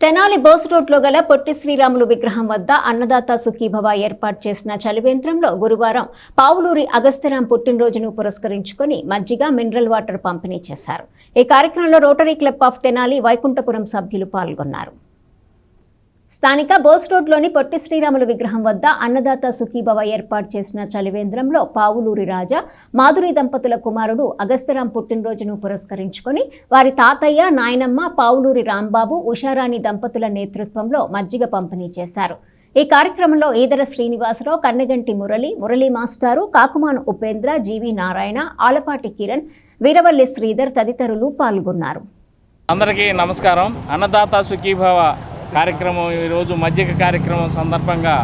తెనాలి బోస్ రోడ్లో గల పొట్టి శ్రీరాములు విగ్రహం వద్ద అన్నదాత సుఖీభవ ఏర్పాటు చేసిన చలివేంద్రంలో గురువారం పావులూరి అగస్త్యరాం పుట్టినరోజును పురస్కరించుకొని మజ్జిగ మినరల్ వాటర్ పంపిణీ చేశారు. ఈ కార్యక్రమంలో Rotary Club of Tenali Vaikunthapuram సభ్యులు పాల్గొన్నారు. స్థానిక బోస్ రోడ్లోని పొట్టి శ్రీరాములు విగ్రహం వద్ద అన్నదాత సుఖీభవ ఏర్పాటు చేసిన చలివేంద్రంలో పావులూరి రాజా మాధురి దంపతుల కుమారుడు అగస్త్యరాం పుట్టినరోజును పురస్కరించుకొని వారి తాతయ్య నాయనమ్మ పావులూరి రాంబాబు ఉషారాణి దంపతుల నేతృత్వంలో మజ్జిగ పంపిణీ చేశారు. ఈ కార్యక్రమంలో ఈదర శ్రీనివాసరావు కన్నగంటి మురళి మురళీ మాస్టారు కాకుమాను ఉపేంద్ర జీవి నారాయణ ఆలపాటి కిరణ్ వీరవల్లి శ్రీధర్ తదితరులు పాల్గొన్నారు. అందరికీ నమస్కారం. అన్నదాత సుఖీభవ కార్యక్రమం ఈరోజు మజ్జిగ కార్యక్రమం సందర్భంగా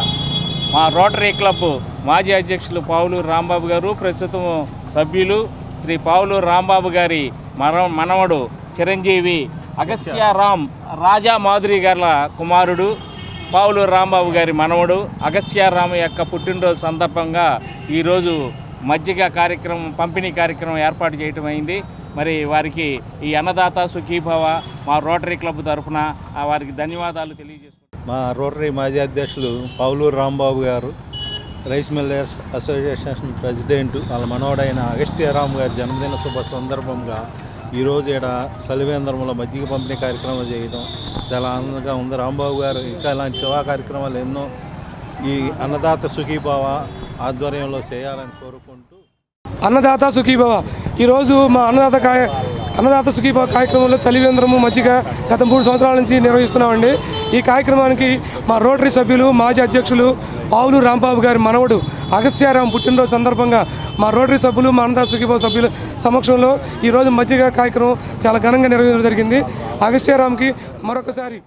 మా రోటరీ క్లబ్ మాజీ అధ్యక్షులు పావులూరు రాంబాబు గారు ప్రస్తుతం సభ్యులు శ్రీ పావులూరు రాంబాబు గారి మన మనవడు చిరంజీవి అగస్త్యారాం రాజా మాధురి గారి కుమారుడు పావులూరు రాంబాబు గారి మనవడు అగస్త్యారాము యొక్క పుట్టినరోజు సందర్భంగా ఈరోజు మజ్జిగ కార్యక్రమం పంపిణీ కార్యక్రమం ఏర్పాటు చేయటం అయింది. మరి వారికి ఈ అన్నదాత సుఖీభవ మా రోటరీ క్లబ్ తరఫున ఆ వారికి ధన్యవాదాలు తెలియజేసుకుంటున్నాను మా రోటరీ మాజీ అధ్యక్షులు పౌలూరు రాంబాబు గారు రైస్ మిల్లర్స్ అసోసియేషన్ ప్రెసిడెంట్ వాళ్ళ మనవడైన అగస్త్యరామ్ గారి జన్మదిన శుభ సందర్భంగా ఈరోజు ఇక్కడ సలివేంద్రంలో మజ్జిగ పంపిణీ కార్యక్రమం చేయడం చాలా ఆనందంగా ఉంది. రాంబాబు గారు ఇంకా ఇలాంటి సేవా కార్యక్రమాలు ఎన్నో ఈ అన్నదాత సుఖీభావ ఆధ్వర్యంలో చేయాలని కోరుకుంటూ అన్నదాత సుఖీభవ. ఈరోజు మా అన్నదాత కాయ అన్నదాత సుఖీభవ కార్యక్రమంలో చలివేంద్రము మజ్జిగ గత మూడు సంవత్సరాల నుంచి నిర్వహిస్తున్నామండి. ఈ కార్యక్రమానికి మా రోటరీ సభ్యులు మాజీ అధ్యక్షులు పావులు రాంబాబు గారి మనవడు అగత్యారాం పుట్టినరోజు సందర్భంగా మా రోటరీ సభ్యులు మా అన్నదాత సుఖీభవ సభ్యుల సమక్షంలో ఈరోజు మజ్జిగ కార్యక్రమం చాలా ఘనంగా నిర్వహించడం జరిగింది. అగత్యారాంకి మరొకసారి